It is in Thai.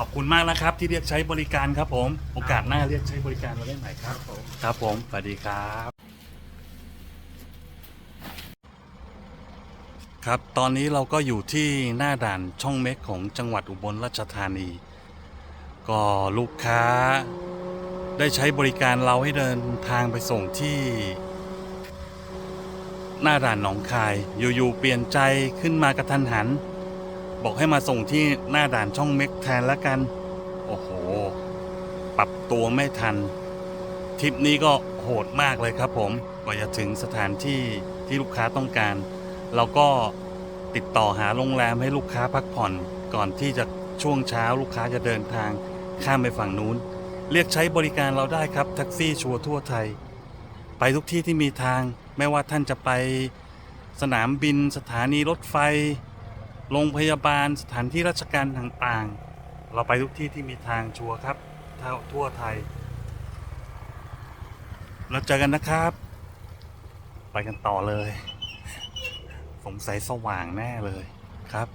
ขอบคุณมากนะครับ ที่เรียกใช้บริการครับผม โอกาสหน้าเรียกใช้บริการเราได้ใหม่ครับผมครับผมสวัสดีครับ ครับตอนนี้เราก็อยู่ที่หน้าด่านช่องเม็กของจังหวัดอุบลราชธานี ก็ลูกค้าได้ใช้บริการเราให้เดินทางไปส่งที่ หน้าด่านหนองคายอยู่ๆเปลี่ยนใจขึ้นมากระทันหัน บอกให้มาส่งที่หน้าด่านช่องเม็กแทนละกัน โอ้โห ปรับตัวไม่ทัน ทริปนี้ก็โหดมากเลยครับผมกว่าจะถึงสถานที่ที่ลูกค้าต้องการ เราก็ติดต่อหาโรงแรมให้ลูกค้าพักผ่อน ก่อนที่จะช่วงเช้าลูกค้าจะเดินทางข้ามไปฝั่งนู้น เรียกใช้บริการเราได้ครับแท็กซี่ชัวร์ทั่วไทย ไปทุกที่ที่มีทาง ไม่ว่าท่านจะไปสนามบินสถานีรถไฟ โรงพยาบาลสถานที่ราชการต่างๆ เราไปทุกที่ที่มีทางชัวร์ครับทั่วทั่วไทย เราเจอกันนะครับ ไปกันต่อเลย สงสัยสว่างแน่เลยครับ